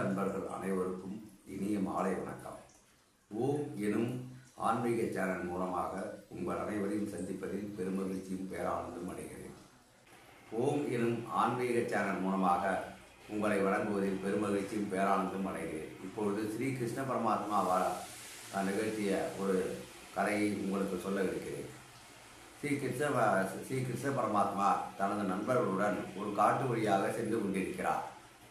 அன்பர்கள் அனைவருக்கும் இனிய மாலை வணக்கம். ஓம் எனும் ஆன்மீக சேனல் மூலமாக உங்கள் அனைவரையும் சந்திப்பதில் பெருமகிழ்ச்சியும் பேரானந்தும் அடைகிறேன். ஓம் எனும் ஆன்மீக சேனல் மூலமாக உங்களை வழங்குவதில் பெருமகிழ்ச்சியும் பேரானந்தும் அடைகிறேன். இப்பொழுது ஸ்ரீ கிருஷ்ண பரமாத்மா நிகழ்த்திய ஒரு கதையை உங்களுக்கு சொல்ல இருக்கிறேன். ஸ்ரீ கிருஷ்ண ஸ்ரீ கிருஷ்ண பரமாத்மா தனது நண்பர்களுடன் ஒரு காட்டு வழியாக சென்று கொண்டிருக்கிறார்.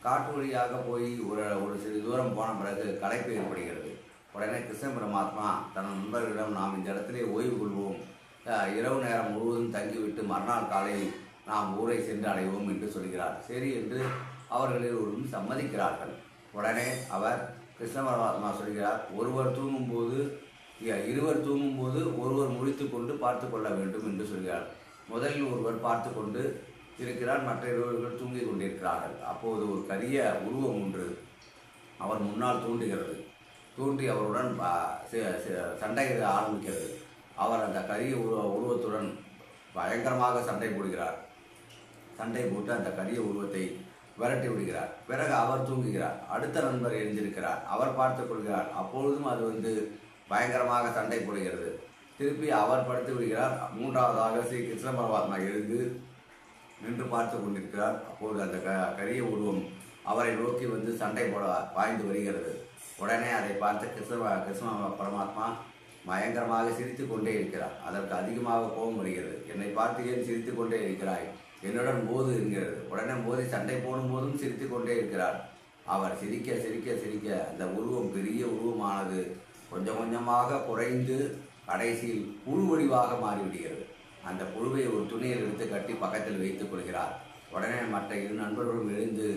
காட்டு வழியாக போய் ஒரு ஒரு சிறு தூரம் போன பிறகு களைப்பு ஏற்படுகிறது. உடனே கிருஷ்ண பரமாத்மா தன் நண்பர்களிடம் நாம் இந்த இடத்திலே ஓய்வு கொள்வோம். இரவு நேரம் முழுவதும் தங்கிவிட்டு மறுநாள் காலை நாம் ஊரை சென்று அடைவோம் என்று சொல்கிறார். சரி என்று அவர்களில் ஒருவரும் சம்மதிக்கிறார்கள். உடனே அவர் கிருஷ்ண பரமாத்மா சொல்கிறார் ஒருவர் தூங்கும்போது இருவர் தூங்கும்போது ஒருவர் முடித்து கொண்டு பார்த்து கொள்ள வேண்டும் என்று சொல்கிறார். முதலில் ஒருவர் பார்த்து கொண்டு இருக்கிறார். மற்ற இருவர்கள் தூங்கிக் கொண்டிருக்கிறார்கள். அப்போது ஒரு கரிய உருவம் ஒன்று அவர் முன்னால் தூண்டுகிறது தூண்டி அவருடன் சண்டை ஆரம்பிக்கிறது. அவர் அந்த கரிய உருவ உருவத்துடன் பயங்கரமாக சண்டை போடுகிறார். சண்டை போட்டு அந்த கரிய உருவத்தை விரட்டி விடுகிறார். பிறகு அவர் தூங்குகிறார். அடுத்த நண்பர் எழுந்திருக்கிறார். அவர் பார்த்து கொள்கிறார். அப்பொழுதும் அது வந்து பயங்கரமாக சண்டை போடுகிறது. திருப்பி அவர் படுத்து விடுகிறார். மூன்றாவதாக ஸ்ரீ கிருஷ்ண பரமாத்மா எழுந்து நின்று பார்த்து கொண்டிருக்கிறார். அப்போது அந்த க கரிய உருவம் அவரை நோக்கி வந்து சண்டை போட பாய்ந்து வருகிறது. உடனே அதை பார்த்து கிருஷ்ண கிருஷ்ண பரமாத்மா பயங்கரமாக சிரித்து கொண்டே இருக்கிறார். அதற்கு அதிகமாக கோபம் வருகிறது. என்னை பார்த்து ஏன் சிரித்து கொண்டே இருக்கிறாய்? என்னுடன் போது என்கிறது. உடனே மோதி சண்டை போடும் போதும் சிரித்து கொண்டே இருக்கிறார். அவர் சிரிக்க சிரிக்க சிரிக்க அந்த உருவம் பெரிய உருவமானது. கொஞ்சம் கொஞ்சமாக குறைந்து கடைசியில் புழு வடிவாக மாறிவிடுகிறது. அந்த புழுவை ஒரு துணியில் எடுத்து கட்டி பக்கத்தில் வைத்துக் கொள்கிறார். உடனே மற்ற இரு நண்பர்களும் எழுந்து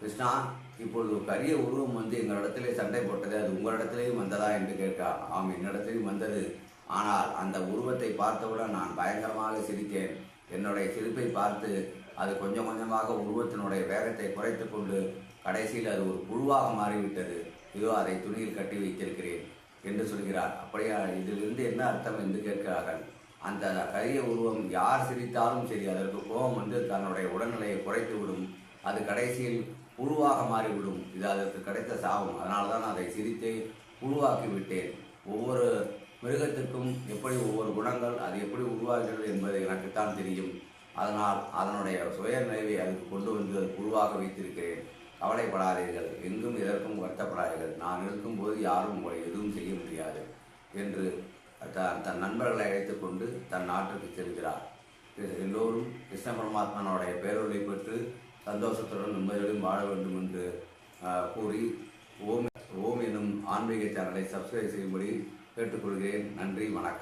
கிருஷ்ணா இப்பொழுது ஒரு கரிய உருவம் வந்து எங்களிடத்திலே சண்டை போட்டது அது உங்களிடத்திலேயும் வந்ததா? என்று கேட்கிறார். ஆம் என்னிடத்திலும் வந்தது. ஆனால் அந்த உருவத்தை பார்த்தவுடன் நான் பயங்கரமாக சிரித்தேன். என்னுடைய சிரிப்பை பார்த்து அது கொஞ்சம் கொஞ்சமாக உருவத்தினுடைய வேகத்தை குறைத்து கொண்டு கடைசியில் அது ஒரு புழுவாக மாறிவிட்டது. இதோ அதை துணியில் கட்டி வைத்திருக்கிறேன் என்று சொல்கிறார். அப்படியா இதிலிருந்து என்ன அர்த்தம் என்று கேட்கிறார்கள். அந்த கரிய உருவம் யார் சிரித்தாலும் சரி அதற்கு கோபம் வந்து தன்னுடைய உடல்நிலையை குறைத்து விடும். அது கடைசியில் புழுவாக மாறிவிடும். இது அதற்கு கிடைத்த சாபம். அதனால தான் அதை சிரித்து புழுவாக்கி விட்டேன் ஒவ்வொரு மிருகத்திற்கும் எப்படி ஒவ்வொரு குணங்கள் அது எப்படி உருவாகிறது என்பது எனக்குத்தான் தெரியும். அதனால் அதனுடைய சுயநிலைவை அதுக்கு கொண்டு வந்து அது புழுவாக வைத்திருக்கிறேன். கவலைப்படாதீர்கள். எங்கும் எதற்கும் வருத்தப்படாதீர்கள். நான் இருக்கும்போது யாரும் உங்களை எதுவும் செய்ய முடியாது என்று த- தன் நண்பர்களை அழைத்து கொண்டு தன் நாட்டுக்கு செல்கிறார். எல்லோரும் கிருஷ்ண பரமாத்மனுடைய பேரொழி பெற்று சந்தோஷத்துடன் நிம்மதியுடன் வாழ வேண்டும் என்று கூறி ஓம் ஓம் எனும் ஆன்மீக சேனலை சப்ஸ்கிரைப் செய்யும்படி கேட்டுக்கொள்கிறேன். நன்றி வணக்கம்.